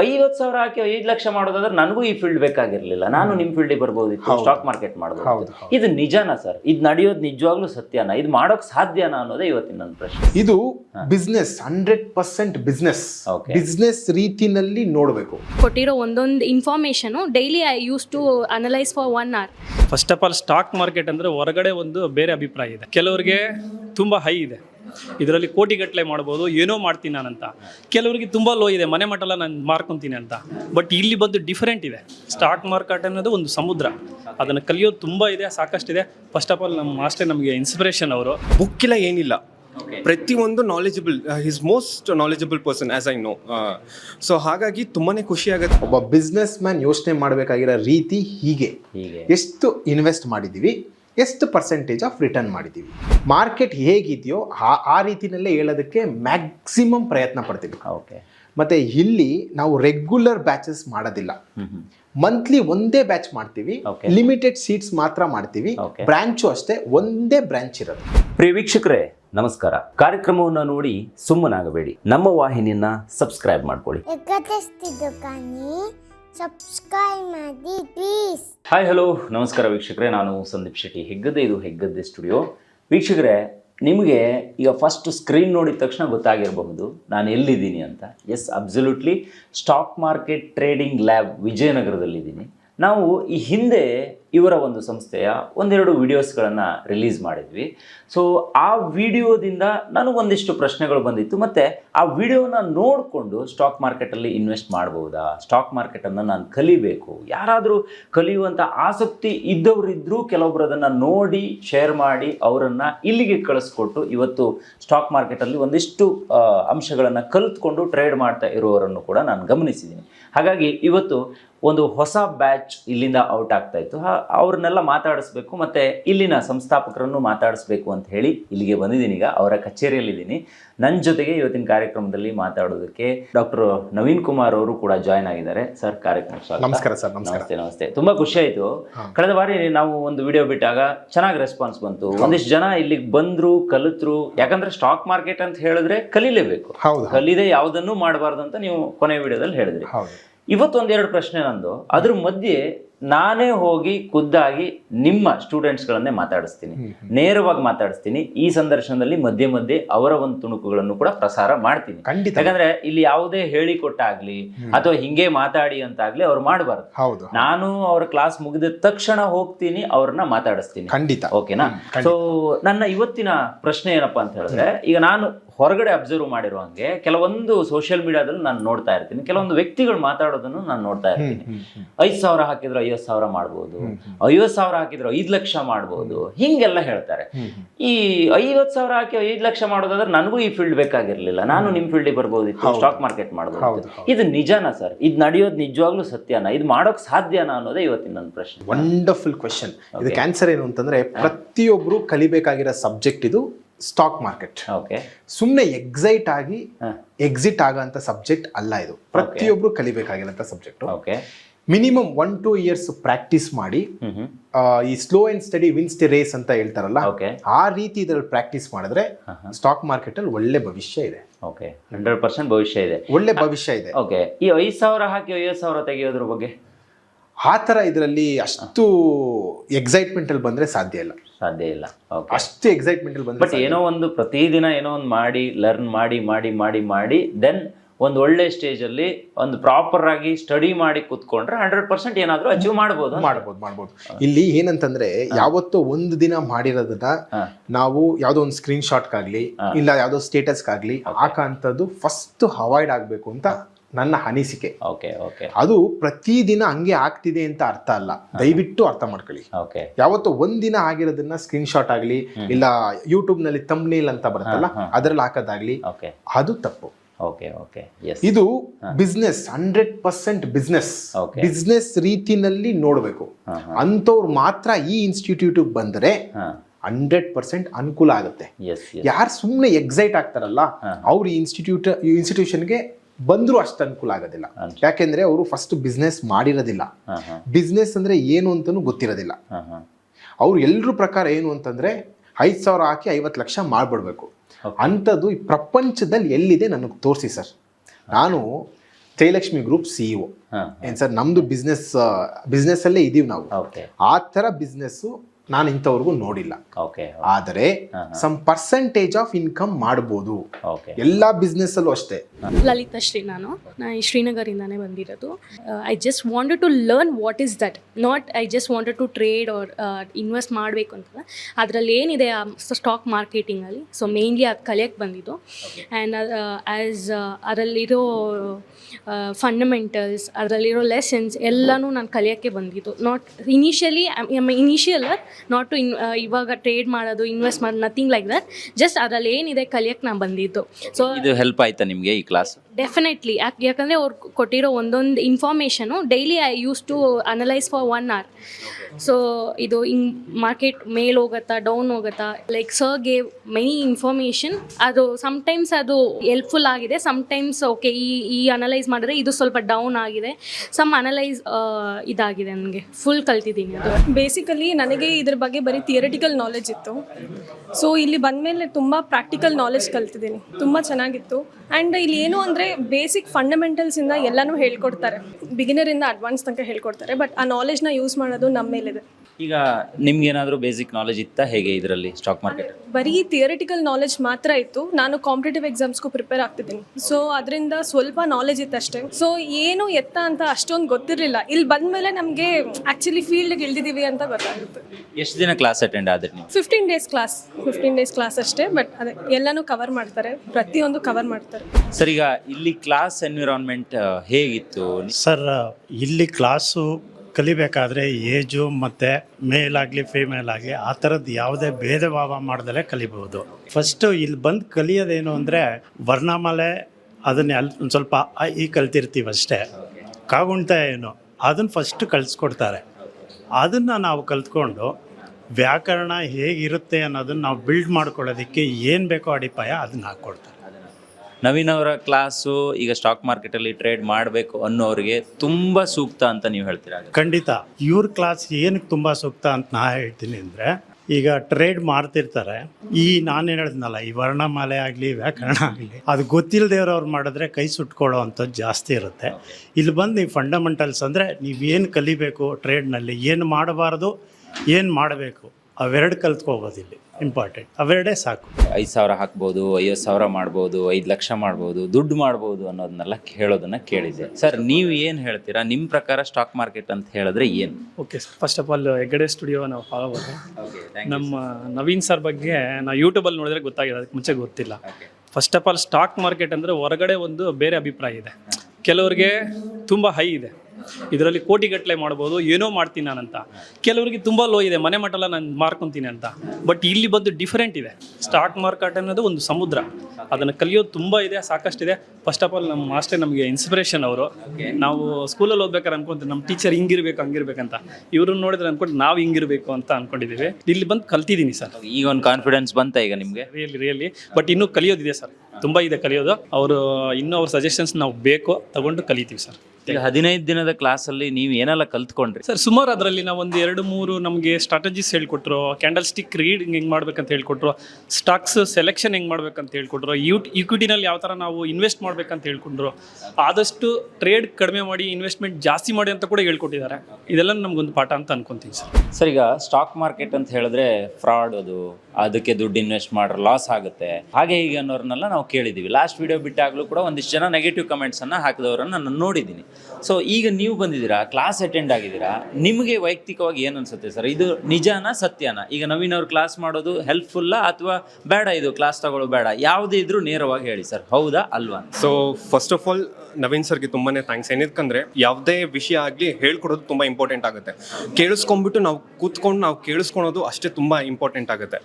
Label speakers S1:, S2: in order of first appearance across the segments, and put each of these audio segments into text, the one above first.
S1: ಐವತ್ ಸಾವಿರ ಹಾಕಿ ಐದು ಲಕ್ಷ ಮಾಡೋದಾದ್ರೆ ನನಗೂ ಈ ಫೀಲ್ಡ್ ಬೇಕಾಗಿರ್ಲಿಲ್ಲ. ನಾನು ನಿಮ್ ಫೀಲ್ಡಿಗೆ ಬರ್ಬೋದಿತ್ತು ಸ್ಟಾಕ್ ಮಾರ್ಕೆಟ್
S2: ಮಾಡಬಹುದು
S1: ಮಾಡ್ಬೋದು ಇದು ನಿಜಾನಾ ಸರ್? ಇದು ನಡೆಯೋದು ನಿಜವಾಗ್ಲೂ ಸತ್ಯನಾ? ಇದು ಮಾಡೋಕ್ ಸಾಧ್ಯನಾ ಅನ್ನೋದೇ ಇವತ್ತಿನ ನನ್ನ ಪ್ರಶ್ನೆ.
S2: ಇದು business hundred percent business. Business ರೀತಿನಲ್ಲಿ ನೋಡಬೇಕು.
S3: ಕೊಟ್ಟಿರೋ ಒಂದೊಂದು information daily I use to analyse for one hour
S4: first of all stock market ಅಂದ್ರೆ ಹೊರಗಡೆ ಒಂದು ಬೇರೆ ಅಭಿಪ್ರಾಯ ಇದೆ. ಕೆಲವರಿಗೆ ತುಂಬಾ ಹೈ ಇದೆ. ಇದರಲ್ಲಿ ಕೋಟಿಗಟ್ಟಲೆ ಮಾಡ್ಬೋದು ಏನೋ ಮಾಡ್ತೀನಿ ನಾನಂತ. ಕೆಲವರಿಗೆ ತುಂಬ ಲೋ ಇದೆ ಮನೆ ಮಟ್ಟಲ್ಲ ನಾನು ಮಾರ್ಕೊತೀನಿ ಅಂತ. ಬಟ್ ಇಲ್ಲಿ ಬಂದು ಡಿಫರೆಂಟ್ ಇದೆ ಸ್ಟಾಕ್ ಮಾರ್ಕೆಟ್ ಅನ್ನೋದು ಒಂದು ಸಮುದ್ರ. ಅದನ್ನು ಕಲಿಯೋದು ತುಂಬ ಇದೆ ಸಾಕಷ್ಟಿದೆ. ಫಸ್ಟ್ ಆಫ್ ಆಲ್ ನಮ್ಮ ಮಾಸ್ಟರ್ ನಮಗೆ ಇನ್ಸ್ಪಿರೇಷನ್ ಅವರು.
S5: ಬುಕ್ ಇಲ್ಲ ಏನಿಲ್ಲ. ಪ್ರತಿಯೊಂದು knowledgeable his most knowledgeable person as I know so ಹಾಗಾಗಿ ತುಂಬಾ ಖುಷಿ ಆಗುತ್ತೆ.
S2: ಒಬ್ಬ ಬಿಸ್ನೆಸ್ ಮ್ಯಾನ್ ಯೋಚನೆ ಮಾಡಬೇಕಾಗಿರೋ ರೀತಿ ಹೀಗೆ.
S1: ಹೀಗೆ.
S2: ಎಷ್ಟು ಇನ್ವೆಸ್ಟ್ ಮಾಡಿದ್ದೀವಿ ಎಷ್ಟು ಪರ್ಸೆಂಟೇಜ್ ಆಫ್ ರಿಟರ್ನ್ ಮಾಡಿದ್ದೀವಿ? ಮಾರ್ಕೆಟ್ ಹೇಗಿದೆಯೋ ಆ ಆ ರೀತಿಯಲ್ಲೇ ಹೇಳೋದಕ್ಕೆ ಮ್ಯಾಕ್ಸಿಮಮ್ ಪ್ರಯತ್ನ ಪಡ್ತೀವಿ.
S1: ಓಕೆ
S2: ಮತ್ತೆ ಇಲ್ಲಿ ನಾವು ರೆಗ್ಯುಲರ್ ಬ್ಯಾಚಸ್ ಮಾಡೋದಿಲ್ಲ. ಮಂತ್ಲಿ ಒಂದೇ ಬ್ಯಾಚ್ ಮಾಡ್ತೀವಿ. ಲಿಮಿಟೆಡ್ ಸೀಟ್ಸ್ ಮಾತ್ರ ಮಾಡ್ತೀವಿ. ಬ್ರಾಂಚು ಅಷ್ಟೇ ಒಂದೇ ಬ್ರಾಂಚ್ ಇರೋದು.
S1: ಪ್ರಿಯ ವೀಕ್ಷಕರೇ ನಮಸ್ಕಾರ. ಕಾರ್ಯಕ್ರಮವನ್ನು ನೋಡಿ ಸುಮ್ಮನಾಗಬೇಡಿ. ನಮ್ಮ ವಾಹಿನಿಯನ್ನ ಸಬ್ಸ್ಕ್ರೈಬ್ ಮಾಡ್ಕೊಳ್ಳಿ.
S6: ಸಬ್ಸ್ಕ್ರೈಬ್ ಮಾಡಿ ಪ್ಲೀಸ್
S1: ಹಾಯ್ ಹಲೋ ನಮಸ್ಕಾರ ವೀಕ್ಷಕರೇ, ನಾನು ಸಂದೀಪ್ ಶೆಟ್ಟಿ. ಹೆಗ್ಗದ್ದೆ ಇದು ಹೆಗ್ಗದ್ದೆ ಸ್ಟುಡಿಯೋ ವೀಕ್ಷಕರೇ, ನಿಮಗೆ ಈಗ ಫಸ್ಟ್ ಸ್ಕ್ರೀನ್ ನೋಡಿದ ತಕ್ಷಣ ಗೊತ್ತಾಗಿರಬಹುದು. ನಾನು ಎಲ್ಲಿದ್ದೀನಿ ಅಂತ. Yes absolutely stock market trading lab ವಿಜಯನಗರದಲ್ಲಿದ್ದೀನಿ. ನಾವು ಈ ಹಿಂದೆ ಇವರ ಒಂದು ಸಂಸ್ಥೆಯ ಒಂದೆರಡು ವಿಡಿಯೋಸ್ಗಳನ್ನು ರಿಲೀಸ್ ಮಾಡಿದ್ವಿ. ಸೊ ಆ ವಿಡಿಯೋದಿಂದ ನನಗೊಂದಿಷ್ಟು ಪ್ರಶ್ನೆಗಳು ಬಂದಿತ್ತು. ಮತ್ತು ಆ ವಿಡಿಯೋನ ನೋಡಿಕೊಂಡು ಸ್ಟಾಕ್ ಮಾರ್ಕೆಟಲ್ಲಿ ಇನ್ವೆಸ್ಟ್ ಮಾಡ್ಬೋದಾ? ಸ್ಟಾಕ್ ಮಾರ್ಕೆಟನ್ನು ನಾನು ಕಲಿಬೇಕು. ಯಾರಾದರೂ ಕಲಿಯುವಂಥ ಆಸಕ್ತಿ ಇದ್ದವರಿದ್ದರೂ ಕೆಲವೊಬ್ರು ಅದನ್ನು ನೋಡಿ ಶೇರ್ ಮಾಡಿ, ಅವರನ್ನು ಇಲ್ಲಿಗೆ ಕಳಿಸ್ಕೊಟ್ಟು ಇವತ್ತು ಸ್ಟಾಕ್ ಮಾರ್ಕೆಟಲ್ಲಿ ಒಂದಿಷ್ಟು ಅಂಶಗಳನ್ನು ಕಲಿತ್ಕೊಂಡು ಟ್ರೇಡ್ ಮಾಡ್ತಾ ಇರುವವರನ್ನು ಕೂಡ ನಾನು ಗಮನಿಸಿದ್ದೀನಿ. ಹಾಗಾಗಿ ಇವತ್ತು ಒಂದು ಹೊಸ ಬ್ಯಾಚ್ ಇಲ್ಲಿಂದ ಔಟ್ ಆಗ್ತಾ ಇತ್ತು. ಅವ್ರನ್ನೆಲ್ಲ ಮಾತಾಡಿಸ್ಬೇಕು ಮತ್ತೆ ಇಲ್ಲಿನ ಸಂಸ್ಥಾಪಕರನ್ನು ಮಾತಾಡಿಸ್ಬೇಕು ಅಂತ ಹೇಳಿ ಇಲ್ಲಿಗೆ ಬಂದಿದ್ದೀನಿ. ಈಗ ಅವರ ಕಚೇರಿಯಲ್ಲಿದ್ದೀನಿ. ನನ್ನ ಜೊತೆಗೆ ಇವತ್ತಿನ ಕಾರ್ಯಕ್ರಮದಲ್ಲಿ ಮಾತಾಡೋದಕ್ಕೆ ಡಾಕ್ಟರ್ ನವೀನ್ ಕುಮಾರ್ ಅವರು ಕೂಡ ಜಾಯ್ನ್ ಆಗಿದ್ದಾರೆ. ಸರ್ ಕಾರ್ಯಕ್ರಮ.
S2: ನಮಸ್ಕಾರ ಸರ್
S1: ನಮಸ್ತೆ ನಮಸ್ತೆ. ತುಂಬಾ ಖುಷಿ ಆಯ್ತು. ಕಳೆದ ಬಾರಿ ನಾವು ಒಂದು ವಿಡಿಯೋ ಬಿಟ್ಟಾಗ ಚೆನ್ನಾಗಿ ರೆಸ್ಪಾನ್ಸ್ ಬಂತು. ಒಂದಿಷ್ಟು ಜನ ಇಲ್ಲಿಗೆ ಬಂದ್ರು ಕಲಿತ್ರು. ಯಾಕಂದ್ರೆ ಸ್ಟಾಕ್ ಮಾರ್ಕೆಟ್ ಅಂತ ಹೇಳಿದ್ರೆ ಕಲೀಲೇಬೇಕು. ಕಲಿದೆ ಯಾವುದನ್ನು ಮಾಡಬಾರ್ದು ಅಂತ ನೀವು ಕೊನೆ ವಿಡಿಯೋದಲ್ಲಿ ಹೇಳಿದ್ರಿ. ಇವತ್ತೊಂದೆರಡು ಪ್ರಶ್ನೆ ನಂದು. ಅದ್ರ ಮಧ್ಯೆ ನಾನೇ ಹೋಗಿ ಖುದ್ದಾಗಿ ನಿಮ್ಮ ಸ್ಟೂಡೆಂಟ್ಸ್ಗಳನ್ನೇ ಮಾತಾಡಿಸ್ತೀನಿ. ನೇರವಾಗಿ ಮಾತಾಡಿಸ್ತೀನಿ. ಈ ಸಂದರ್ಶನದಲ್ಲಿ ಮಧ್ಯೆ ಮಧ್ಯೆ ಅವರ ಒಂದು ತುಣುಕುಗಳನ್ನು ಕೂಡ ಪ್ರಸಾರ ಮಾಡ್ತೀನಿ. ಯಾಕಂದ್ರೆ ಇಲ್ಲಿ ಯಾವುದೇ ಹೇಳಿಕೊಟ್ಟಾಗ್ಲಿ ಅಥವಾ ಹಿಂಗೆ ಮಾತಾಡಿ ಅಂತಾಗ್ಲಿ ಅವ್ರು ಮಾಡಬಾರ್ದು.
S2: ಹೌದು
S1: ನಾನು ಅವ್ರ ಕ್ಲಾಸ್ ಮುಗಿದ ತಕ್ಷಣ ಹೋಗ್ತೀನಿ ಅವ್ರನ್ನ ಮಾತಾಡಿಸ್ತೀನಿ.
S2: ಖಂಡಿತ.
S1: ಓಕೆನಾ? ಸೊ ನನ್ನ ಇವತ್ತಿನ ಪ್ರಶ್ನೆ ಏನಪ್ಪಾ ಅಂತ ಹೇಳಿದ್ರೆ ಈಗ ನಾನು ಹೊರಗಡೆ ಅಬ್ಸರ್ವ್ ಮಾಡಿರೋ ಹಂಗೆ ಕೆಲವೊಂದು ಸೋಷಿಯಲ್ ಮೀಡಿಯಾದಲ್ಲಿ ನಾನು ನೋಡ್ತಾ ಇರ್ತೀನಿ. ಕೆಲವೊಂದು ವ್ಯಕ್ತಿಗಳು ಮಾತಾಡೋದನ್ನು ನಾನು ನೋಡ್ತಾ ಇರ್ತೀನಿ. ಐದು ಸಾವಿರ ಹಾಕಿದ್ರೆ ಐವತ್ತು ಸಾವಿರ ಮಾಡ್ಬೋದು. ಐವತ್ತು ಸಾವಿರ ಹಾಕಿದ್ರೆ ಐದು ಲಕ್ಷ ಮಾಡ್ಬೋದು. ಹಿಂಗೆಲ್ಲ ಹೇಳ್ತಾರೆ. ಈ ಐವತ್ತು ಸಾವಿರ ಹಾಕಿ ಐದು ಲಕ್ಷ ಮಾಡೋದಾದ್ರೆ ನನಗೂ ಈ ಫೀಲ್ಡ್ ಬೇಕಾಗಿರ್ಲಿಲ್ಲ. ನಾನು ನಿಮ್ ಫೀಲ್ಡಿಗೆ ಬರ್ಬೋದಿತ್ತು ಸ್ಟಾಕ್ ಮಾರ್ಕೆಟ್ ಮಾಡ್ಬೋದು ಇದು ನಿಜಾನಾ ಸರ್? ಇದು ನಡೆಯೋದು ನಿಜವಾಗ್ಲೂ ಸತ್ಯನಾ? ಇದು ಮಾಡೋಕೆ ಸಾಧ್ಯನಾ ಅನ್ನೋದೇ ಇವತ್ತಿನ ನನ್ನ ಪ್ರಶ್ನೆ.
S2: ವಂಡರ್ಫುಲ್ ಕ್ವೆಶನ್ ಇದಕ್ಕೆ ಆನ್ಸರ್ ಏನು ಅಂತಂದ್ರೆ ಪ್ರತಿಯೊಬ್ಬರು ಕಲಿಬೇಕಾಗಿರೋ ಸಬ್ಜೆಕ್ಟ್ ಇದು ಸ್ಟಾಕ್ ಮಾರ್ಕೆಟ್
S1: ಓಕೆ
S2: ಸುಮ್ಮನೆ ಎಕ್ಸೈಟ್ ಆಗಿ. ಎಕ್ಸಿಟ್ ಆಗೋಂಥ ಸಬ್ಜೆಕ್ಟ್ ಅಲ್ಲ ಇದು. ಪ್ರತಿಯೊಬ್ಬರು ಕಲಿಬೇಕಾಗಿರೋಂಥ subject
S1: okay
S2: minimum one two years practice ಮಾಡಿ ಈ slow and study wins the race ಅಂತ ಹೇಳ್ತಾರಲ್ಲ ಆ ರೀತಿ ಇದ್ರಲ್ಲಿ ಪ್ರಾಕ್ಟೀಸ್ ಮಾಡಿದ್ರೆ ಸ್ಟಾಕ್ ಮಾರ್ಕೆಟ್ ಅಲ್ಲಿ ಒಳ್ಳೆ ಭವಿಷ್ಯ ಇದೆ.
S1: ಓಕೆ ಹಂಡ್ರೆಡ್ ಪರ್ಸೆಂಟ್ ಭವಿಷ್ಯ ಇದೆ.
S2: ಒಳ್ಳೆ ಭವಿಷ್ಯ ಇದೆ.
S1: ಓಕೆ ಈ ಐದು ಸಾವಿರ ಹಾಕಿ ಐವತ್ತು ಸಾವಿರ ತೆಗೆಯೋದ್ರ ಬಗ್ಗೆ?
S2: ಆ ಥರ ಇದರಲ್ಲಿ ಅಷ್ಟು ಎಕ್ಸೈಟ್ಮೆಂಟ್ ಅಲ್ಲಿ ಬಂದ್ರೆ ಸಾಧ್ಯ ಇಲ್ಲ.
S1: ಸಾಧ್ಯ ಇಲ್ಲ.
S2: ಅಷ್ಟು ಎಕ್ಸೈಟ್ಮೆಂಟ್ ಅಲ್ಲಿ
S1: ಬಟ್ ಏನೋ ಒಂದು ಪ್ರತಿದಿನ ಏನೋ ಒಂದು ಮಾಡಿ ಲರ್ನ್ ಮಾಡಿ ಮಾಡಿ ಮಾಡಿ ಮಾಡಿ ದೆನ್ ಒಂದು ಒಳ್ಳೆ ಸ್ಟೇಜ್ ಅಲ್ಲಿ ಒಂದು ಪ್ರಾಪರ್ ಆಗಿ ಸ್ಟಡಿ ಮಾಡಿ ಕೂತ್ಕೊಂಡ್ರೆ ಹಂಡ್ರೆಡ್ ಪರ್ಸೆಂಟ್ ಏನಾದರೂ ಅಚೀವ್ ಮಾಡ್ಬೋದು.
S2: ಮಾಡ್ಬೋದು ಮಾಡ್ಬೋದು. ಇಲ್ಲಿ ಏನಂತಂದ್ರೆ ಯಾವತ್ತೋ ಒಂದು ದಿನ ಮಾಡಿರೋದನ್ನ ನಾವು ಯಾವುದೋ ಒಂದು ಸ್ಕ್ರೀನ್ ಶಾಟ್ಗಾಗಲಿ ಇಲ್ಲ ಯಾವ್ದೋ ಸ್ಟೇಟಸ್ಗಾಗ್ಲಿ ಅಂಥದ್ದು ಫಸ್ಟ್ ಅವಾಯ್ಡ್ ಆಗಬೇಕು ಅಂತ ನನ್ನ ಅನಿಸಿಕೆ.
S1: Okay okay.
S2: ಅದು ಪ್ರತಿದಿನ ಹಂಗೆ ಆಗ್ತಿದೆ ಅಂತ ಅರ್ಥ ಅಲ್ಲ. ದಯವಿಟ್ಟು ಅರ್ಥ ಮಾಡ್ಕೊಳ್ಳಿ.
S1: ಓಕೆ.
S2: ಯಾವತ್ತೋ ಒಂದಿನ ಆಗಿರೋದನ್ನ ಸ್ಕ್ರೀನ್ ಶಾಟ್ ಆಗಲಿ ಇಲ್ಲ ಯೂಟ್ಯೂಬ್ನಲ್ಲಿ ತಮ್ನೇಲ್ ಅಂತ ಬರುತ್ತಲ್ಲ ಅದ್ರಲ್ಲಿ ಹಾಕೋದಾಗ್ಲಿ
S1: ಓಕೆ.
S2: ಅದು ತಪ್ಪು.
S1: Okay okay.
S2: ಇದು business hundred percent business. Business ರೀತಿನಲ್ಲಿ ನೋಡಬೇಕು.
S1: ಅಂತವ್ರು
S2: ಅಂಥವ್ರು ಮಾತ್ರ ಈ ಇನ್ಸ್ಟಿಟ್ಯೂಟ್ ಬಂದ್ರೆ ಹಂಡ್ರೆಡ್ ಪರ್ಸೆಂಟ್ ಅನುಕೂಲ ಆಗುತ್ತೆ. ಯಾರು ಸುಮ್ಮನೆ ಎಕ್ಸೈಟ್ ಆಗ್ತಾರಲ್ಲ ಅವ್ರು ಈ ಇನ್ಸ್ಟಿಟ್ಯೂಟ್ ಇನ್ಸ್ಟಿಟ್ಯೂಷನ್ಗೆ ಬಂದ್ರು ಅಷ್ಟು ಅನುಕೂಲ ಆಗೋದಿಲ್ಲ. ಯಾಕೆಂದ್ರೆ ಅವರು ಫಸ್ಟ್ ಬಿಸ್ನೆಸ್ ಮಾಡಿರೋದಿಲ್ಲ. ಬಿಸ್ನೆಸ್ ಅಂದ್ರೆ ಏನು ಅಂತಲೂ ಗೊತ್ತಿರೋದಿಲ್ಲ. ಅವ್ರು ಎಲ್ರ ಪ್ರಕಾರ ಏನು ಅಂತಂದ್ರೆ ಐದು ಸಾವಿರ ಹಾಕಿ ಐವತ್ತು ಲಕ್ಷ ಮಾಡ್ಬಿಡ್ಬೇಕು. ಅಂಥದ್ದು ಈ ಪ್ರಪಂಚದಲ್ಲಿ ಎಲ್ಲಿದೆ ನನಗೆ ತೋರಿಸಿ ಸರ್. ನಾನು ಜಯಲಕ್ಷ್ಮಿ ಗ್ರೂಪ್ ಸಿಇಒ
S1: ಹಾಂ
S2: ಏನು ಸರ್ ನಮ್ದು ಬಿಸ್ನೆಸ್ ಬಿಸ್ನೆಸ್ಸಲ್ಲೇ ಅಲ್ಲೇ ಇದೀವಿ ನಾವು. ಆ ಥರ ಬಿಸ್ನೆಸ್ಸು ನಾನು ಇಂಥವ್ರಿಗೂ ನೋಡಿಲ್ಲ.
S1: ಓಕೆ
S2: ಆದರೆ ಸಮ್ ಪರ್ಸೆಂಟೇಜ್ ಆಫ್ ಇನ್ಕಮ್ ಮಾಡ್ಬೋದು.
S1: ಓಕೆ
S2: ಎಲ್ಲ ಬಿಸ್ನೆಸ್ ಅಲ್ಲೂ ಅಷ್ಟೇ.
S3: ಲಲಿತಾ ಶ್ರೀ ನಾನು. ನಾ ಈ ಶ್ರೀನಗರಿಂದಾನೇ ಬಂದಿರೋದು. I just wanted to learn what is that not I just wanted to trade or invest ಮಾಡಬೇಕು ಅಂತ ಅದರಲ್ಲಿ ಏನಿದೆ ಆ ಸ್ಟಾಕ್ ಮಾರ್ಕೆಟಿಂಗಲ್ಲಿ ಸೊ ಮೇನ್ಲಿ ಅದು ಕಲಿಯಕ್ಕೆ ಬಂದಿದ್ದು. ಆ್ಯಂಡ್ ಆ್ಯಸ್ ಅದರಲ್ಲಿರೋ ಫಂಡಮೆಂಟಲ್ಸ್ ಅದರಲ್ಲಿರೋ ಲೆಸನ್ಸ್ ಎಲ್ಲನೂ ನಾನು ಕಲಿಯೋಕ್ಕೆ ಬಂದಿದ್ದು. Not initially initial not to in ಇವಾಗ ಟ್ರೇಡ್ ಮಾಡೋದು ಇನ್ವೆಸ್ಟ್ ಮಾಡೋದು ನಥಿಂಗ್ ಲೈಕ್ ದಟ್ ಜಸ್ಟ್ ಅದರಲ್ಲಿ ಏನಿದೆ ಕಲಿಯಕ್ಕೆ ನಾನು ಬಂದಿದ್ದು. ಸೊ
S1: ಇದು ಹೆಲ್ಪ್ ಆಯ್ತಾ ನಿಮಗೆ ಈ ಕ್ಲಾಸ್
S3: ಡೆಫಿನೆಟ್ಲಿ ಯಾಕೆ ಯಾಕಂದರೆ ಅವ್ರು ಕೊಟ್ಟಿರೋ ಒಂದೊಂದು information daily I use to analyse for one hour so ಇದು ಹಿಂಗ್ ಮಾರ್ಕೆಟ್ ಮೇಲ್ ಹೋಗುತ್ತಾ ಡೌನ್ ಹೋಗುತ್ತಾ like sir gave many information ಅದು ಸಮ್ಟೈಮ್ಸ್ ಅದು ಹೆಲ್ಪ್ಫುಲ್ ಆಗಿದೆ. ಸಮ್ಟೈಮ್ಸ್ ಓಕೆ ಈ ಈ ಅನಲೈಸ್ ಮಾಡಿದ್ರೆ ಇದು ಸ್ವಲ್ಪ ಡೌನ್ ಆಗಿದೆ. ಸಮ್ ಅನಲೈಸ್ ಇದಾಗಿದೆ ನನಗೆ. ಫುಲ್ ಕಲ್ತಿದ್ದೀನಿ. ಅದು
S7: ಬೇಸಿಕಲಿ ನನಗೆ ಇದ್ರ ಬಗ್ಗೆ ಬರೀ ಥಿಯರಿಟಿಕಲ್ ನಾಲೆಜ್ ಇತ್ತು. ಸೊ ಇಲ್ಲಿ ಬಂದಮೇಲೆ ತುಂಬ ಪ್ರಾಕ್ಟಿಕಲ್ ನಾಲೆಜ್ ಕಲ್ತಿದ್ದೀನಿ. ತುಂಬ ಚೆನ್ನಾಗಿತ್ತು. ಆ್ಯಂಡ್ ಇಲ್ಲಿ ಏನು ಅಂದರೆ ಬೇಸಿಕ್ ಫಂಡಮೆಂಟಲ್ಸಿಂದ ಎಲ್ಲನೂ ಹೇಳ್ಕೊಡ್ತಾರೆ. ಬಿಗಿನರಿಂದ ಅಡ್ವಾನ್ಸ್ ತನಕ ಹೇಳ್ಕೊಡ್ತಾರೆ. ಬಟ್ ಆ ನಾಲೆಜ್ನ ಯೂಸ್ ಮಾಡೋದು ನಮ್ಮ ಮೇಲಿದೆ.
S1: ಈಗ ನಿಮ್ಗೇನಾದರೂ ಬೇಸಿಕ್ ನಾಲೆಜ್ ಇತ್ತಾ? ಹೇಗೆ ಇದರಲ್ಲಿ ಸ್ಟಾಕ್ ಮಾರ್ಕೆಟ್
S7: ಬರೀ ಥಿಯರಿಟಿಕಲ್ ನಾಲೆಜ್ ಮಾತ್ರ ಇತ್ತು. ನಾನು ಕಾಂಪಿಟೇಟಿವ್ ಎಕ್ಸಾಮ್ಸ್ಗೂ ಪ್ರಿಪೇರ್ ಆಗ್ತಿದ್ದೀನಿ. ಸೊ ಅದರಿಂದ ಸ್ವಲ್ಪ ನಾಲೆಜ್ ಇತ್ತು ಅಷ್ಟೇ. ಸೊ ಏನು ಎತ್ತ ಅಂತ ಅಷ್ಟೊಂದು ಗೊತ್ತಿರಲಿಲ್ಲ. ಇಲ್ಲಿ ಬಂದಮೇಲೆ ನಮಗೆ ಆ್ಯಕ್ಚುಲಿ ಫೀಲ್ಡ್ಗೆ ಇಳಿದಿದ್ದೀವಿ ಅಂತ ಗೊತ್ತಾಗುತ್ತೆ.
S1: ಎಷ್ಟು ದಿನ ಕ್ಲಾಸ್ ಅಟೆಂಡ್ ಆದ್ರಿ ನೀವು?
S7: Fifteen days class fifteen days class ಅಷ್ಟೇ ಬಟ್ ಅದೇ ಎಲ್ಲನೂ ಕವರ್ ಮಾಡ್ತಾರೆ ಪ್ರತಿಯೊಂದು ಕವರ್ ಮಾಡ್ತಾರೆ.
S1: ಸರ್ ಈಗ ಇಲ್ಲಿ ಕ್ಲಾಸ್ ಎನ್ವಿರಾನ್ಮೆಂಟ್ ಹೇಗಿತ್ತು?
S8: ಸರ್ ಇಲ್ಲಿ ಕ್ಲಾಸು ಕಲಿಬೇಕಾದ್ರೆ ಏಜು ಮತ್ತು ಮೇಲ್ ಆಗಲಿ ಫೀಮೇಲ್ ಆಗಲಿ ಆ ಥರದ್ದು ಯಾವುದೇ ಭೇದ ಭಾವ ಮಾಡ್ದಲೇ ಕಲಿಬಹುದು. ಫಸ್ಟು ಇಲ್ಲಿ ಬಂದು ಕಲಿಯೋದೇನು ಅಂದರೆ ವರ್ಣಮಾಲೆ ಅದನ್ನ ಅಲ್ಲಿ ಒಂದು ಸ್ವಲ್ಪ ಈ ಕಲ್ತಿರ್ತೀವಿ ಅಷ್ಟೇ. ಕಾಗುಣಿತ ಏನು ಅದನ್ನು ಫಸ್ಟ್ ಕಲಿಸ್ಕೊಡ್ತಾರೆ ಅದನ್ನು ನಾವು ಕಲ್ತ್ಕೊಂಡು ವ್ಯಾಕರಣ ಹೇಗಿರುತ್ತೆ ಅನ್ನೋದನ್ನು ನಾವು ಬಿಲ್ಡ್ ಮಾಡ್ಕೊಳ್ಳೋದಕ್ಕೆ ಏನು ಬೇಕೋ ಅಡಿಪಾಯ ಅದನ್ನ ಹಾಕ್ಕೊಡ್ತಾರೆ
S1: ನವೀನ್ ಅವರ ಕ್ಲಾಸು ಈಗ ಸ್ಟಾಕ್ ಮಾರ್ಕೆಟಲ್ಲಿ ಟ್ರೇಡ್ ಮಾಡಬೇಕು ಅನ್ನೋರಿಗೆ ತುಂಬ ಸೂಕ್ತ ಅಂತ ನೀವು ಹೇಳ್ತೀರಾ
S8: ಖಂಡಿತ. ಇವ್ರ ಕ್ಲಾಸ್ ಏನಕ್ಕೆ ತುಂಬ ಸೂಕ್ತ ಅಂತ ನಾ ಹೇಳ್ತೀನಿ ಅಂದರೆ ಈಗ ಟ್ರೇಡ್ ಮಾಡ್ತಿರ್ತಾರೆ. ಈ ನಾನೇನು ಹೇಳಿದ್ನಲ್ಲ ಈ ವರ್ಣಮಾಲೆ ಆಗಲಿ ವ್ಯಾಕರಣ ಆಗಲಿ ಅದು ಗೊತ್ತಿಲ್ಲದೇವ್ರವ್ರು ಮಾಡಿದ್ರೆ ಕೈ ಸುಟ್ಕೊಳ್ಳೋ ಅಂಥದ್ದು ಜಾಸ್ತಿ ಇರುತ್ತೆ. ಇಲ್ಲಿ ಬಂದು ನೀವು ಫಂಡಮೆಂಟಲ್ಸ್ ಅಂದರೆ ನೀವೇನು ಕಲಿಬೇಕು ಟ್ರೇಡ್ನಲ್ಲಿ ಏನು ಮಾಡಬಾರ್ದು ಏನು ಮಾಡಬೇಕು? ಅವೆರಡು ಕಲ್ತ್ಕೋಬೋದು ಇಲ್ಲಿ ಇಂಪಾರ್ಟೆಂಟ್ ಅವೆರಡೇ ಸಾಕು.
S1: ಐದು ಸಾವಿರ ಹಾಕ್ಬೋದು ಐವತ್ತು ಸಾವಿರ ಮಾಡ್ಬೋದು ಐದು ಲಕ್ಷ ಮಾಡ್ಬೋದು ದುಡ್ಡು ಮಾಡ್ಬೋದು ಅನ್ನೋದನ್ನೆಲ್ಲ ಹೇಳೋದನ್ನ ಕೇಳಿದ್ದೆ. ಸರ್ ನೀವು ಏನು ಹೇಳ್ತೀರಾ? ನಿಮ್ಮ ಪ್ರಕಾರ ಸ್ಟಾಕ್ ಮಾರ್ಕೆಟ್ ಅಂತ ಹೇಳಿದ್ರೆ ಏನು?
S4: Okay sir first of all Hegde studio ನಾವು ಫಾಲೋ ನಮ್ಮ ನವೀನ್ ಸರ್ ಬಗ್ಗೆ ನಾವು ಯೂಟ್ಯೂಬಲ್ಲಿ ನೋಡಿದ್ರೆ ಗೊತ್ತಾಗಿದೆ ಅದಕ್ಕೆ ಮುಂಚೆ ಗೊತ್ತಿಲ್ಲ. First of all stock market ಅಂದರೆ ಹೊರಗಡೆ ಒಂದು ಬೇರೆ ಅಭಿಪ್ರಾಯ ಇದೆ. ಕೆಲವರಿಗೆ ತುಂಬ ಹೈ ಇದೆ. ಇದರಲ್ಲಿ ಕೋಟಿಗಟ್ಟಲೆ ಮಾಡ್ಬೋದು ಏನೋ ಮಾಡ್ತೀನಿ ನಾನಂತ. ಕೆಲವರಿಗೆ ತುಂಬ ಲೋ ಇದೆ ಮನೆ ಮಟ್ಟಲ್ಲ ನಾನು ಮಾರ್ಕೊತೀನಿ ಅಂತ. ಬಟ್ ಇಲ್ಲಿ ಬಂದು ಡಿಫರೆಂಟ್ ಇದೆ. ಸ್ಟಾಕ್ ಮಾರ್ಕೆಟ್ ಅನ್ನೋದು ಒಂದು ಸಮುದ್ರ. ಅದನ್ನು ಕಲಿಯೋದು ತುಂಬ ಇದೆ ಸಾಕಷ್ಟು ಇದೆ. ಫಸ್ಟ್ ಆಫ್ ಆಲ್ ನಮ್ಮ ಮಾಸ್ಟರ್ ನಮಗೆ ಇನ್ಸ್ಪಿರೇಷನ್ ಅವರು. ನಾವು ಸ್ಕೂಲಲ್ಲಿ ಓದ್ಬೇಕಾದ್ರೆ ಅನ್ಕೊಂತೀವಿ ನಮ್ಮ ಟೀಚರ್ ಹಿಂಗಿರ್ಬೇಕು ಹಂಗಿರ್ಬೇಕಂತ. ಇವ್ರನ್ನ ನೋಡಿದ್ರೆ ಅನ್ಕೊಂಡು ನಾವು ಹಿಂಗಿರ್ಬೇಕು ಅಂತ ಅನ್ಕೊಂಡಿದ್ದೀವಿ ಇಲ್ಲಿ ಬಂದು ಕಲ್ತಿದ್ದೀನಿ ಸರ್.
S1: ಈಗ ಒಂದು ಕಾನ್ಫಿಡೆನ್ಸ್ ಬಂತ ಈಗ ನಿಮಗೆ?
S4: ರಿಯಲಿ ರಿಯಲಿ ಬಟ್ ಇನ್ನೂ ಕಲಿಯೋದಿದೆ ಸರ್. ತುಂಬ ಇದೆ ಕಲಿಯೋದು. ಅವರು ಇನ್ನೂ ಅವ್ರ ಸಜೆಷನ್ಸ್ ನಾವು ಬೇಕು ತಗೊಂಡು ಕಲಿತೀವಿ ಸರ್.
S1: ಈಗ ಹದಿನೈದು ದಿನದ ಕ್ಲಾಸಲ್ಲಿ ನೀವು ಏನೆಲ್ಲ ಕಲ್ತ್ಕೊಂಡ್ರಿ?
S4: ಸರ್ ಸುಮಾರು ಅದರಲ್ಲಿ ನಾವು ಒಂದು ಎರಡು ಮೂರು ನಮಗೆ ಸ್ಟ್ರಾಟಜೀಸ್ ಹೇಳ್ಕೊಟ್ರು ಕ್ಯಾಂಡಲ್ ಸ್ಟಿಕ್ ರೀಡಿಂಗ್ ಹೆಂಗೆ ಮಾಡ್ಬೇಕಂತ ಹೇಳ್ಕೊಟ್ರು ಸ್ಟಾಕ್ಸ್ ಸೆಲೆಕ್ಷನ್ ಹೆಂಗ್ ಮಾಡ್ಬೇಕಂತ ಹೇಳ್ಕೊಟ್ರು ಯೂಟ್ ಇಕ್ವಿಟಿನಲ್ಲಿ ಯಾವ ಥರ ನಾವು ಇನ್ವೆಸ್ಟ್ ಮಾಡ್ಬೇಕಂತ ಹೇಳ್ಕೊಂಡ್ರು ಆದಷ್ಟು ಟ್ರೇಡ್ ಕಡಿಮೆ ಮಾಡಿ ಇನ್ವೆಸ್ಟ್ಮೆಂಟ್ ಜಾಸ್ತಿ ಮಾಡಿ ಅಂತ ಕೂಡ ಹೇಳ್ಕೊಟ್ಟಿದ್ದಾರೆ. ಇದೆಲ್ಲ ನಮಗೊಂದು ಪಾಠ ಅಂತ ಅನ್ಕೊಂತೀನಿ ಸರ್.
S1: ಸರ್ ಈಗ ಸ್ಟಾಕ್ ಮಾರ್ಕೆಟ್ ಅಂತ ಹೇಳಿದ್ರೆ ಫ್ರಾಡ್ ಅದು ಅದಕ್ಕೆ ದುಡ್ಡು ಇನ್ವೆಸ್ಟ್ ಮಾಡ್ರೆ ಲಾಸ್ ಆಗುತ್ತೆ. ಹಾಗೆ ಹೀಗೆ ಅನ್ನೋರನ್ನೆಲ್ಲ ನಾವು ಕೇಳಿದ್ದೀವಿ ಲಾಸ್ಟ್ ವಿಡಿಯೋ ಬಿಟ್ಟಾಗಲೂ ಕೂಡ ಒಂದಿಷ್ಟು ಜನ ನೆಗೆಟಿವ್ ಕಮೆಂಟ್ಸನ್ನು ಹಾಕಿದವರನ್ನು ನಾನು ನೋಡಿದ್ದೀನಿ. ಸೊ ಈಗ ನೀವು ಬಂದಿದ್ದೀರಾ ಕ್ಲಾಸ್ ಅಟೆಂಡ್ ಆಗಿದ್ದೀರಾ, ನಿಮಗೆ ವೈಯಕ್ತಿಕವಾಗಿ ಏನು ಅನಿಸುತ್ತೆ ಸರ್ ಇದು ನಿಜಾನ, ಸತ್ಯನ? ಈಗ ನವೀನ್ ಅವ್ರು ಕ್ಲಾಸ್ ಮಾಡೋದು ಹೆಲ್ಪ್ಫುಲ್ಲಾ ಅಥವಾ ಬೇಡ ಇದು ಕ್ಲಾಸ್ ತಗೊಳ್ಳೋ ಬೇಡ? ಯಾವುದೇ ಇದ್ರೂ ನೇರವಾಗಿ ಹೇಳಿ ಸರ್ ಹೌದಾ, ಅಲ್ವಾ?
S5: So first of all Naveen ಸರ್ಗೆ ತುಂಬಾನೇ ಥ್ಯಾಂಕ್ಸ್ ಏನಕ್ಕಂದ್ರೆ, ಯಾವುದೇ ವಿಷಯ ಆಗಲಿ ಹೇಳ್ಕೊಡೋದು ತುಂಬ ಇಂಪಾರ್ಟೆಂಟ್ ಆಗುತ್ತೆ. ಕೇಳಿಸ್ಕೊಂಡ್ಬಿಟ್ಟು ನಾವು ಕೂತ್ಕೊಂಡು ನಾವು ಕೇಳಿಸ್ಕೊಳೋದು ಅಷ್ಟೇ ತುಂಬ ಇಂಪಾರ್ಟೆಂಟ್ ಆಗುತ್ತೆ.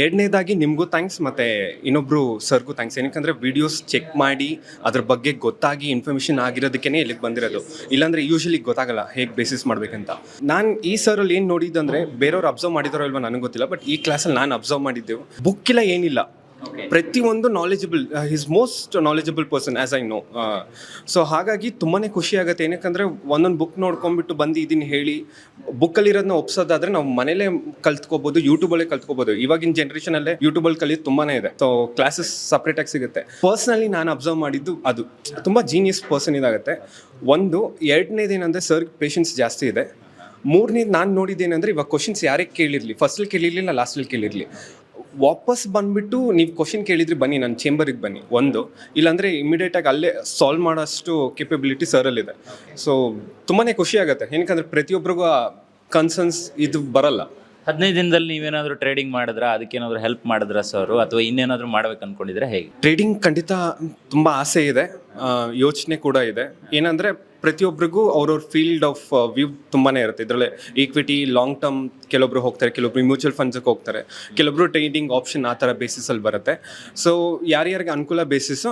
S5: ಎರಡನೇದಾಗಿ ನಿಮಗೂ ಥ್ಯಾಂಕ್ಸ್ ಮತ್ತೆ ಇನ್ನೊಬ್ರು ಸರ್ಗೂ ಥ್ಯಾಂಕ್ಸ್ ಏನಕ್ಕಂದ್ರೆ ವಿಡಿಯೋಸ್ ಚೆಕ್ ಮಾಡಿ, ಅದ್ರ ಬಗ್ಗೆ ಗೊತ್ತಾಗಿ ಇನ್ಫಾರ್ಮೇಷನ್ ಆಗಿರೋದಕ್ಕೇ ಇಲ್ಲಿಗೆ ಬಂದಿರೋದು. ಇಲ್ಲಾಂದ್ರೆ ಯೂಶಲಿ ಗೊತ್ತಾಗಲ್ಲ ಹೇಗೆ ಬೇಸಿಸ್ ಮಾಡ್ಬೇಕಂತ. ನಾನು ಈ ಸರಲ್ಲಿ ಏನು ನೋಡಿದ್ದಂದ್ರೆ ಬೇರೆಯವ್ರು ಅಬ್ಸರ್ವ್ ಮಾಡಿದಾರೋ ಇಲ್ವಾ ನನಗೆ ಗೊತ್ತಿಲ್ಲ ಬಟ್ ಈ ಕ್ಲಾಸಲ್ಲಿ ನಾನು ಅಬ್ಸರ್ವ್ ಮಾಡಿದ್ದೆವು. ಬುಕ್ ಇಲ್ಲ ಏನಿಲ್ಲ. ಪ್ರತಿಯೊಂದು knowledgeable his most knowledgeable person as I know so ಹಾಗಾಗಿ ತುಂಬಾ ಖುಷಿ ಆಗುತ್ತೆ. ಏನಕ್ಕಂದ್ರೆ ಒಂದೊಂದು ಬುಕ್ ನೋಡ್ಕೊಂಡ್ಬಿಟ್ಟು ಬಂದು ಇದನ್ನು ಹೇಳಿ ಬುಕ್ಕಲ್ಲಿರೋದನ್ನ ಒಪ್ಸೋದಾದ್ರೆ ನಾವು ಮನೇಲೇ ಕಲ್ತ್ಕೋಬಹುದು ಯೂಟ್ಯೂಬಲ್ಲೇ ಕಲ್ತ್ಕೋಬಹುದು ಇವಾಗಿನ ಜನರೇಷನಲ್ಲೇ ಯೂಟ್ಯೂಬಲ್ಲಿ ಕಲಿಯೋದು ತುಂಬಾನೇ ಇದೆ. ಸೊ ಕ್ಲಾಸಸ್ ಸಪ್ರೇಟಾಗಿ ಸಿಗುತ್ತೆ. ಪರ್ಸ್ನಲಿ ನಾನು ಅಬ್ಸರ್ವ್ ಮಾಡಿದ್ದು ಅದು. ತುಂಬ ಜೀನಿಯಸ್ ಪರ್ಸನ್ ಇದಾಗುತ್ತೆ. ಒಂದು ಎರಡನೇದೇನಂದ್ರೆ ಸರ್ ಪೇಷನ್ಸ್ ಜಾಸ್ತಿ ಇದೆ. ಮೂರನೇದು ನಾನು ನೋಡಿದ್ದೇನೆಂದ್ರೆ ಇವಾಗ ಕ್ವಶನ್ಸ್ ಯಾರೇ ಕೇಳಿರಲಿ. ಫಸ್ಟಲ್ಲಿ ಕೇಳಿರಲಿಲ್ಲ ಲಾಸ್ಟಲ್ಲಿ ಕೇಳಿರಲಿ. ವಾಪಸ್ ಬಂದ್ಬಿಟ್ಟು ನೀವು ಕ್ವಶನ್ ಕೇಳಿದ್ರೆ ಬನ್ನಿ ನನ್ನ ಚೇಂಬರಿಗೆ ಬನ್ನಿ. ಒಂದು ಇಲ್ಲಾಂದರೆ ಇಮಿಡಿಯೇಟಾಗಿ ಅಲ್ಲೇ ಸಾಲ್ವ್ ಮಾಡೋಷ್ಟು ಕೆಪಬಿಲಿಟಿ ಸರಲ್ಲಿದೆ ಸೊ ತುಂಬಾ ಖುಷಿ ಆಗುತ್ತೆ. ಏನಕ್ಕಂದ್ರೆ ಪ್ರತಿಯೊಬ್ಬರಿಗೂ ಕನ್ಸರ್ನ್ಸ್ ಇದು ಬರಲ್ಲ.
S1: ಹದಿನೈದು ದಿನದಲ್ಲಿ ನೀವೇನಾದರೂ ಟ್ರೇಡಿಂಗ್ ಮಾಡಿದ್ರಾ? ಅದಕ್ಕೇನಾದರೂ ಹೆಲ್ಪ್ ಮಾಡಿದ್ರ ಸರ್ ಅಥವಾ ಇನ್ನೇನಾದರೂ ಮಾಡ್ಬೇಕು ಅನ್ಕೊಂಡಿದ್ರೆ ಹೇಗೆ?
S5: ಟ್ರೇಡಿಂಗ್ ಖಂಡಿತ ತುಂಬ ಆಸೆ ಇದೆ. ಯೋಚನೆ ಕೂಡ ಇದೆ. ಏನಂದರೆ ಪ್ರತಿಯೊಬ್ಬರಿಗೂ ಅವ್ರವ್ರ ಫೀಲ್ಡ್ ಆಫ್ ವ್ಯೂ ತುಂಬಾ ಇರುತ್ತೆ. ಇದರಲ್ಲಿ ಈಕ್ವಿಟಿ ಲಾಂಗ್ ಟರ್ಮ್ ಕೆಲವೊಬ್ರು ಹೋಗ್ತಾರೆ ಕೆಲವೊಬ್ರು ಮ್ಯೂಚುವಲ್ ಫಂಡ್ಸ್ಗೆ ಹೋಗ್ತಾರೆ. ಕೆಲವೊಬ್ರು ಟ್ರೇಡಿಂಗ್ ಆಪ್ಷನ್ ಆ ಥರ ಬೇಸಿಸಲ್ಲಿ ಬರುತ್ತೆ. ಸೊ ಯಾರ್ಯಾರಿಗೆ ಅನುಕೂಲ ಬೇಸಿಸು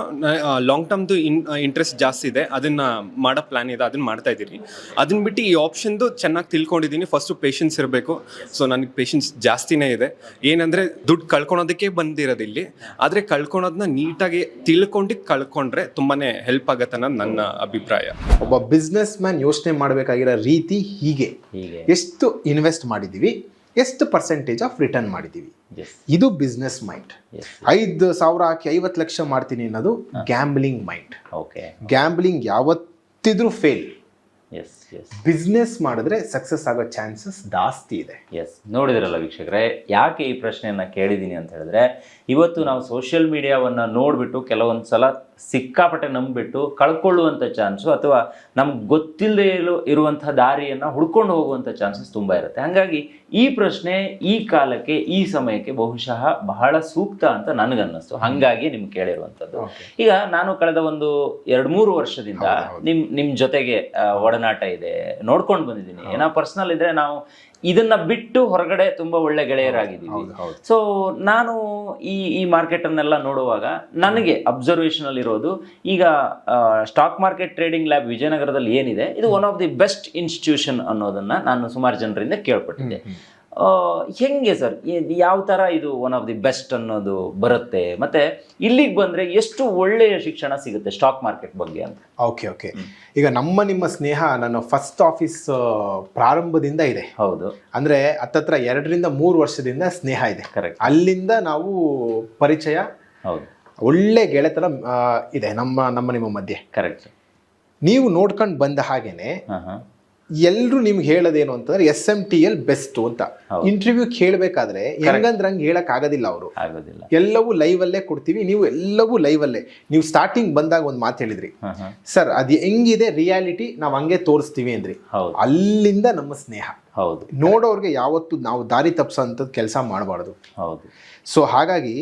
S5: ಲಾಂಗ್ ಟರ್ಮ್ದು ಇನ್ ಇಂಟ್ರೆಸ್ಟ್ ಜಾಸ್ತಿ ಇದೆ, ಅದನ್ನು ಮಾಡೋ ಪ್ಲ್ಯಾನ್ ಇದೆ, ಅದನ್ನು ಮಾಡ್ತಾ ಇದ್ದೀನಿ ಅದನ್ನ ಬಿಟ್ಟು ಈ ಆಪ್ಷನ್ದು ಚೆನ್ನಾಗಿ ತಿಳ್ಕೊಂಡಿದ್ದೀನಿ ಫಸ್ಟು ಪೇಷನ್ಸ್ ಇರಬೇಕು. ಸೊ ನನಗೆ ಪೇಷನ್ಸ್ ಜಾಸ್ತಿನೇ ಇದೆ. ಏನಂದರೆ, ದುಡ್ಡು ಕಳ್ಕೊಳೋದಕ್ಕೆ ಬಂದಿರೋದು ಇಲ್ಲಿ. ಆದರೆ ಕಳ್ಕೊಳೋದನ್ನ ನೀಟಾಗಿ ತಿಳ್ಕೊಂಡು ಕಳ್ಕೊಂಡ್ರೆ ತುಂಬಾ ಹೆಲ್ಪ್ ಆಗುತ್ತೆ ಅನ್ನೋದು ನನ್ನ ಅಭಿಪ್ರಾಯ.
S2: ಒಬ್ಬ ಬಿಸ್ನೆಸ್ ಮ್ಯಾನ್ ಯೋಚನೆ ಮಾಡಬೇಕಾಗಿರೋ ರೀತಿ ಹೀಗೆ. ಎಷ್ಟು ಇನ್ವೆಸ್ಟ್ ಮಾಡಿದ್ದೀವಿ ಎಷ್ಟು ಪರ್ಸೆಂಟೇಜ್ ಆಫ್ ರಿಟರ್ನ್ ಮಾಡಿದ್ದೀವಿ. ಇದು ಬಿಸ್ನೆಸ್ ಮೈಂಡ್ ಐದು ಸಾವಿರ ಹಾಕಿ ಐವತ್ತು ಲಕ್ಷ ಮಾಡ್ತೀನಿ ಅನ್ನೋದು ಗ್ಯಾಂಬ್ಲಿಂಗ್ ಮೈಂಡ್
S1: ಓಕೆ
S2: ಗ್ಯಾಂಬ್ಲಿಂಗ್ ಯಾವತ್ತಿದ್ರೂ ಫೇಲ್
S1: ಎಸ್
S2: ಬಿಸ್ನೆಸ್ ಮಾಡಿದ್ರೆ ಸಕ್ಸಸ್ ಆಗೋ ಚಾನ್ಸಸ್ ಜಾಸ್ತಿ ಇದೆ.
S1: ಎಸ್ ನೋಡಿದ್ರಲ್ಲ ವೀಕ್ಷಕರೇ ಯಾಕೆ ಈ ಪ್ರಶ್ನೆಯನ್ನು ಕೇಳಿದ್ದೀನಿ ಅಂತ ಹೇಳಿದ್ರೆ ಇವತ್ತು ನಾವು ಸೋಷಿಯಲ್ ಮೀಡಿಯಾವನ್ನು ನೋಡಿಬಿಟ್ಟು ಕೆಲವೊಂದು ಸಲ ಸಿಕ್ಕಾಪಟ್ಟೆ ನಂಬಿಬಿಟ್ಟು ಕಳ್ಕೊಳ್ಳುವಂಥ ಚಾನ್ಸು ಅಥವಾ ನಮ್ಗೆ ಗೊತ್ತಿಲ್ಲದೆ ಇರುವಂಥ ದಾರಿಯನ್ನು ಹುಡ್ಕೊಂಡು ಹೋಗುವಂಥ ಚಾನ್ಸಸ್ ತುಂಬ ಇರುತ್ತೆ. ಹಾಗಾಗಿ ಈ ಪ್ರಶ್ನೆ ಈ ಕಾಲಕ್ಕೆ ಈ ಸಮಯಕ್ಕೆ ಬಹುಶಃ ಬಹಳ ಸೂಕ್ತ ಅಂತ ನನಗನ್ನಿಸ್ತು. ಹಾಗಾಗಿ ನಿಮ್ಗೆ ಕೇಳಿರುವಂಥದ್ದು. ಈಗ ನಾನು ಕಳೆದ ಒಂದು ಎರಡು ಮೂರು ವರ್ಷದಿಂದ ನಿಮ್ಮ ನಿಮ್ಮ ಜೊತೆಗೆ ಒಡನಾಟ ಇದೆ ನೋಡ್ಕೊಂಡು ಬಂದಿದ್ದೀನಿ. ಏನೋ ಪರ್ಸನಲ್ ಇದ್ರೆ ನಾವು ಇದನ್ನ ಬಿಟ್ಟು ಹೊರಗಡೆ ತುಂಬಾ ಒಳ್ಳೆ ಗೆಳೆಯರಾಗಿದ್ದೀವಿ. ಸೊ ನಾನು ಈ ಈ ಮಾರ್ಕೆಟ್ ಅನ್ನೆಲ್ಲ ನೋಡುವಾಗ ನನಗೆ ಅಬ್ಸರ್ವೇಷನ್ ಅಲ್ಲಿ ಇರೋದು ಈಗ ಸ್ಟಾಕ್ ಮಾರ್ಕೆಟ್ ಟ್ರೇಡಿಂಗ್ ಲ್ಯಾಬ್ ವಿಜಯನಗರದಲ್ಲಿ ಏನಿದೆ ಇದು one of the best institution ಅನ್ನೋದನ್ನ ನಾನು ಸುಮಾರು ಜನರಿಂದ ಕೇಳ್ಪಟ್ಟಿದ್ದೆ. ಹೆಂಗೆ ಸರ್? ಯಾವ ಥರ ಇದು ಒನ್ ಆಫ್ ದಿ ಬೆಸ್ಟ್ ಅನ್ನೋದು ಬರುತ್ತೆ? ಮತ್ತೆ ಇಲ್ಲಿಗೆ ಬಂದರೆ ಎಷ್ಟು ಒಳ್ಳೆಯ ಶಿಕ್ಷಣ ಸಿಗುತ್ತೆ ಸ್ಟಾಕ್ ಮಾರ್ಕೆಟ್ ಬಗ್ಗೆ ಅಂತ?
S2: ಓಕೆ ಓಕೆ ಈಗ ನಮ್ಮ ನಿಮ್ಮ ಸ್ನೇಹ ನನ್ನ ಫಸ್ಟ್ ಆಫೀಸ್ ಪ್ರಾರಂಭದಿಂದ ಇದೆ.
S1: ಹೌದು.
S2: ಅಂದರೆ ಹತ್ತತ್ರ ಎರಡರಿಂದ ಮೂರು ವರ್ಷದಿಂದ ಸ್ನೇಹ ಇದೆ.
S1: ಕರೆಕ್ಟ್
S2: ಅಲ್ಲಿಂದ ನಾವು ಪರಿಚಯ
S1: ಹೌದು.
S2: ಒಳ್ಳೆ ಗೆಳೆತನ ಇದೆ ನಮ್ಮ ನಮ್ಮ ನಿಮ್ಮ ಮಧ್ಯೆ.
S1: ಕರೆಕ್ಟ್
S2: ನೀವು ನೋಡ್ಕೊಂಡು ಬಂದ ಹಾಗೇನೆ ಎಲ್ರು ನಿಮ್ಗೆ ಹೇಳೋದೇನು ಅಂತಂದ್ರೆ S M T L best ಅಂತ. ಇಂಟರ್ವ್ಯೂ ಕೇಳಬೇಕಾದ್ರೆ ಹೆಂಗಂದ್ರೆ ಹಂಗೆ ಹೇಳಕ್ ಆಗೋದಿಲ್ಲ ಅವರು.
S1: ಆಗೋದಿಲ್ಲ.
S2: ಎಲ್ಲವೂ ಲೈವ್ ಅಲ್ಲೇ ಕೊಡ್ತೀವಿ ನೀವು ಎಲ್ಲವೂ ಲೈವ್ ಅಲ್ಲೇ. ನೀವು ಸ್ಟಾರ್ಟಿಂಗ್ ಬಂದಾಗ ಒಂದು ಮಾತು ಹೇಳಿದ್ರಿ. ಸರ್ ಅದು ಹೆಂಗಿದೆ? ರಿಯಾಲಿಟಿ ನಾವು ಹಂಗೆ ತೋರಿಸ್ತೀವಿ ಅಂದ್ರಿ. ಅಲ್ಲಿಂದ ನಮ್ಮ ಸ್ನೇಹ.
S1: ಹೌದು.
S2: ನೋಡೋರ್ಗೆ ಯಾವತ್ತು ನಾವು ದಾರಿ ತಪ್ಸೋಂಥದ್ದು ಕೆಲಸ ಮಾಡಬಾರ್ದು.
S1: ಹೌದು.
S2: ಸೊ ಹಾಗಾಗಿ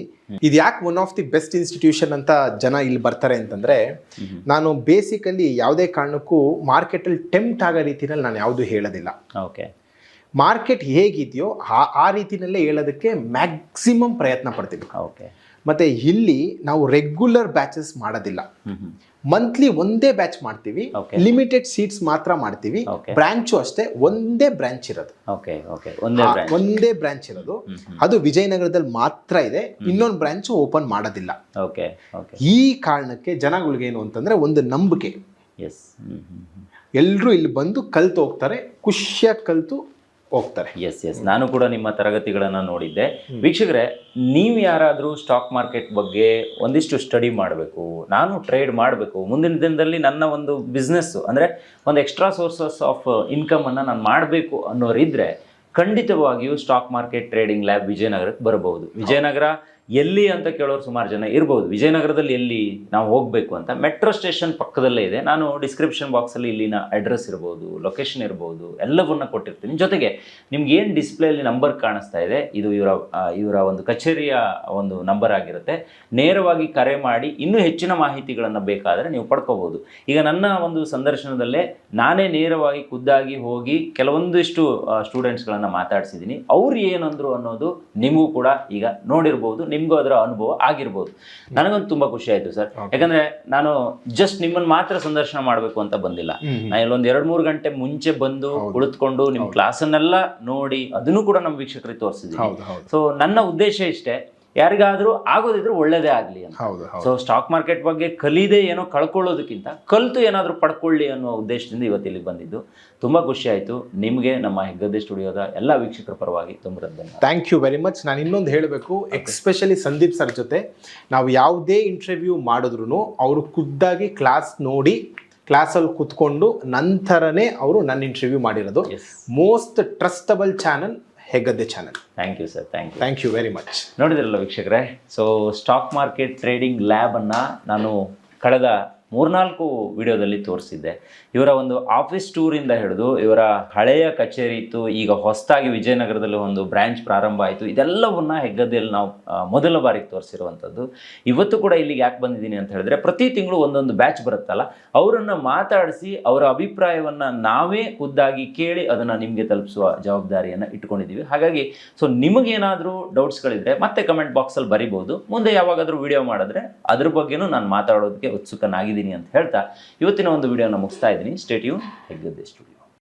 S2: ಇದು ಯಾಕೆ one of the best institution ಅಂತ ಜನ ಇಲ್ಲಿ ಬರ್ತಾರೆ ಅಂತಂದ್ರೆ ನಾನು ಬೇಸಿಕಲಿ ಯಾವುದೇ ಕಾರಣಕ್ಕೂ ಮಾರ್ಕೆಟಲ್ಲಿ ಟೆಂಪ್ಟ್ ಆಗೋ ರೀತಿನಲ್ಲಿ ನಾನು ಯಾವುದು ಹೇಳೋದಿಲ್ಲ.
S1: ಓಕೆ
S2: ಮಾರ್ಕೆಟ್ ಹೇಗಿದೆಯೋ ಆ ಆ ರೀತಿನಲ್ಲೇ ಹೇಳೋದಕ್ಕೆ ಮ್ಯಾಕ್ಸಿಮಮ್ ಪ್ರಯತ್ನ ಪಡ್ತೀವಿ.
S1: ಓಕೆ
S2: ಮತ್ತೆ ಇಲ್ಲಿ ನಾವು ರೆಗ್ಯುಲರ್ ಬ್ಯಾಚಸ್ ಮಾಡೋದಿಲ್ಲ. ಮಂತ್ಲಿ ಒಂದೇ ಬ್ಯಾಚ್ ಮಾಡ್ತೀವಿ. ಲಿಮಿಟೆಡ್ ಸೀಟ್ಸ್ ಮಾತ್ರ ಮಾಡ್ತೀವಿ. ಬ್ರಾಂಚು ಅಷ್ಟೇ ಒಂದೇ ಬ್ರಾಂಚ್ ಇರೋದು.
S1: ಓಕೆ ಓಕೆ ಒಂದೇ
S2: ಬ್ರಾಂಚ್ ಇರೋದು. ಅದು ವಿಜಯನಗರದಲ್ಲಿ ಮಾತ್ರ ಇದೆ. ಇನ್ನೊಂದು ಬ್ರಾಂಚ್ ಓಪನ್ ಮಾಡೋದಿಲ್ಲ. ಈ ಕಾರಣಕ್ಕೆ ಜನಗಳಿಗೆ ಏನು ಅಂತಂದ್ರೆ ಒಂದು ನಂಬಿಕೆ. ಎಲ್ಲರೂ ಇಲ್ಲಿ ಬಂದು ಕಲ್ತು ಹೋಗ್ತಾರೆ. ಖುಷಿಯಾಗಿ ಕಲ್ತು ಹೋಗ್ತಾರೆ.
S1: ಎಸ್ ಎಸ್ ನಾನು ಕೂಡ ನಿಮ್ಮ ತರಗತಿಗಳನ್ನು ನೋಡಿದ್ದೆ. ವೀಕ್ಷಕರೇ ನೀವು ಯಾರಾದರೂ ಸ್ಟಾಕ್ ಮಾರ್ಕೆಟ್ ಬಗ್ಗೆ ಒಂದಿಷ್ಟು ಸ್ಟಡಿ ಮಾಡಬೇಕು ನಾನು ಟ್ರೇಡ್ ಮಾಡಬೇಕು ಮುಂದಿನ ದಿನದಲ್ಲಿ ನನ್ನ ಒಂದು ಬಿಸ್ನೆಸ್ಸು ಅಂದರೆ ಒಂದು ಎಕ್ಸ್ಟ್ರಾ ಸೋರ್ಸಸ್ ಆಫ್ ಇನ್ಕಮನ್ನು ನಾನು ಮಾಡಬೇಕು ಅನ್ನೋರಿದ್ದರೆ ಖಂಡಿತವಾಗಿಯೂ ಸ್ಟಾಕ್ ಮಾರ್ಕೆಟ್ ಟ್ರೇಡಿಂಗ್ ಲ್ಯಾಬ್ ವಿಜಯನಗರಕ್ಕೆ ಬರಬಹುದು. ವಿಜಯನಗರ ಎಲ್ಲಿ ಅಂತ ಕೇಳೋರು ಸುಮಾರು ಜನ ಇರ್ಬೋದು. ವಿಜಯನಗರದಲ್ಲಿ ಎಲ್ಲಿ ನಾವು ಹೋಗಬೇಕು ಅಂತ ಮೆಟ್ರೋ ಸ್ಟೇಷನ್ ಪಕ್ಕದಲ್ಲೇ ಇದೆ. ನಾನು ಡಿಸ್ಕ್ರಿಪ್ಷನ್ ಬಾಕ್ಸಲ್ಲಿ ಇಲ್ಲಿನ ಅಡ್ರೆಸ್ ಇರ್ಬೋದು ಲೊಕೇಶನ್ ಇರ್ಬೋದು, ಎಲ್ಲವನ್ನ ಕೊಟ್ಟಿರ್ತೀನಿ. ಜೊತೆಗೆ ನಿಮ್ಗೆ ಏನು ಡಿಸ್ಪ್ಲೇಲಿ ನಂಬರ್ ಕಾಣಿಸ್ತಾ ಇದೆ? ಇದು ಇವರ ಇವರ ಒಂದು ಕಚೇರಿಯ ಒಂದು ನಂಬರ್ ಆಗಿರುತ್ತೆ. ನೇರವಾಗಿ ಕರೆ ಮಾಡಿ ಇನ್ನೂ ಹೆಚ್ಚಿನ ಮಾಹಿತಿಗಳನ್ನು ಬೇಕಾದರೆ ನೀವು ಪಡ್ಕೋಬೋದು. ಈಗ ನನ್ನ ಒಂದು ಸಂದರ್ಶನದಲ್ಲೇ ನಾನೇ ನೇರವಾಗಿ ಖುದ್ದಾಗಿ ಹೋಗಿ ಕೆಲವೊಂದಿಷ್ಟು ಸ್ಟೂಡೆಂಟ್ಸ್ಗಳನ್ನು ಮಾತಾಡಿಸಿದ್ದೀನಿ ಅವ್ರು ಏನಂದ್ರು ಅನ್ನೋದು ನಿಮಗೂ ಕೂಡ ಈಗ ನೋಡಿರ್ಬೋದು. ನಿಮಗೂ ಅದರ ಅನುಭವ ಆಗಿರ್ಬೋದು. ನನಗಂತೂ ತುಂಬ ಖುಷಿ ಆಯಿತು ಸರ್. ಯಾಕಂದ್ರೆ ನಾನು ಜಸ್ಟ್ ನಿಮ್ಮನ್ನ ಮಾತ್ರ ಸಂದರ್ಶನ ಮಾಡಬೇಕು ಅಂತ ಬಂದಿಲ್ಲ. ನಾನು ಇಲ್ಲೊಂದು ಎರಡು ಮೂರು ಗಂಟೆ ಮುಂಚೆ ಬಂದು ಕುಳಿತುಕೊಂಡು ನಿಮ್ಮ ಕ್ಲಾಸನ್ನೆಲ್ಲ ನೋಡಿ ಅದನ್ನು ಕೂಡ ನಮ್ಮ ವೀಕ್ಷಕರಿಗೆ ತೋರಿಸಿದ್ದೀನಿ. ಸೊ ನನ್ನ ಉದ್ದೇಶ ಇಷ್ಟೇ ಯಾರಿಗಾದ್ರೂ ಆಗೋದಿದ್ರೆ ಒಳ್ಳೇದೇ ಆಗಲಿ ಅಂತ. ಸೊ ಸ್ಟಾಕ್ ಮಾರ್ಕೆಟ್ ಬಗ್ಗೆ ಕಲಿದೇ ಏನೋ ಕಳ್ಕೊಳ್ಳೋದಕ್ಕಿಂತ ಕಲಿತು ಏನಾದರೂ ಪಡ್ಕೊಳ್ಳಿ ಅನ್ನೋ ಉದ್ದೇಶದಿಂದ ಇವತ್ತು ಇಲ್ಲಿಗೆ ಬಂದಿದ್ದು. ತುಂಬ ಖುಷಿ ಆಯಿತು. ನಿಮಗೆ ನಮ್ಮ ಹೆಗ್ಗದ್ದೆ ಸ್ಟುಡಿಯೋದ ಎಲ್ಲ ವೀಕ್ಷಕರ ಪರವಾಗಿ ತುಂಬ
S2: ಥ್ಯಾಂಕ್ ಯು ವೆರಿ ಮಚ್ ನಾನು ಇನ್ನೊಂದು ಹೇಳಬೇಕು. ಎಕ್ಸ್ಪೆಷಲಿ ಸಂದೀಪ್ ಸರ್ ಜೊತೆ. ನಾವು ಯಾವುದೇ ಇಂಟರ್ವ್ಯೂ ಮಾಡಿದ್ರು ಅವರು ಖುದ್ದಾಗಿ ಕ್ಲಾಸ್ ನೋಡಿ ಕ್ಲಾಸಲ್ಲಿ ಕುತ್ಕೊಂಡು ನಂತರನೇ ಅವರು ನನ್ನ ಇಂಟರ್ವ್ಯೂ ಮಾಡಿರೋದು. Most trustable channel Heggadde channel
S1: thank you sir thank you
S2: thank you very much
S1: ನೋಡಿದ್ರಲ್ಲ ವೀಕ್ಷಕರೇ? ಸೊ ಸ್ಟಾಕ್ ಮಾರ್ಕೆಟ್ ಟ್ರೇಡಿಂಗ್ ಲ್ಯಾಬನ್ನು ನಾನು ಕಳೆದ ಮೂರ್ನಾಲ್ಕು ವಿಡಿಯೋದಲ್ಲಿ ತೋರಿಸಿದ್ದೆ. ಇವರ ಒಂದು ಆಫೀಸ್ ಟೂರಿಂದ ಹಿಡಿದು ಇವರ ಹಳೆಯ ಕಚೇರಿ ಇತ್ತು, ಈಗ ಹೊಸದಾಗಿ ವಿಜಯನಗರದಲ್ಲಿ ಒಂದು ಬ್ರ್ಯಾಂಚ್ ಪ್ರಾರಂಭ ಆಯಿತು. ಇದೆಲ್ಲವನ್ನ ಹೆಗ್ಗದ್ದೆಯಲ್ಲಿ ನಾವು ಮೊದಲ ಬಾರಿಗೆ ತೋರಿಸಿರುವಂಥದ್ದು. ಇವತ್ತು ಕೂಡ ಇಲ್ಲಿಗೆ ಯಾಕೆ ಬಂದಿದ್ದೀನಿ ಅಂತ ಹೇಳಿದ್ರೆ, ಪ್ರತಿ ತಿಂಗಳು ಒಂದೊಂದು ಬ್ಯಾಚ್ ಬರುತ್ತಲ್ಲ, ಅವರನ್ನು ಮಾತಾಡಿಸಿ ಅವರ ಅಭಿಪ್ರಾಯವನ್ನು ನಾವೇ ಖುದ್ದಾಗಿ ಕೇಳಿ ಅದನ್ನು ನಿಮಗೆ ತಲುಪಿಸುವ ಜವಾಬ್ದಾರಿಯನ್ನು ಇಟ್ಕೊಂಡಿದ್ದೀವಿ ಹಾಗಾಗಿ ಸೊ ನಿಮಗೇನಾದರೂ ಡೌಟ್ಸ್ಗಳಿದ್ರೆ ಮತ್ತೆ ಕಮೆಂಟ್ ಬಾಕ್ಸಲ್ಲಿ ಬರಿಬೋದು. ಮುಂದೆ ಯಾವಾಗಾದರೂ ವಿಡಿಯೋ ಮಾಡಿದ್ರೆ ಅದ್ರ ಬಗ್ಗೆನೂ ನಾನು ಮಾತಾಡೋದಕ್ಕೆ ಉತ್ಸುಕನಾಗಿದ್ದೀನಿ. ಅಂತ ಹೇಳ್ತಾ ಇವತ್ತಿನ ಒಂದು ವಿಡಿಯೋನ ಮುಗಿಸ್ತಾ ಇದ್ದೀನಿ. Statue Heggadde studio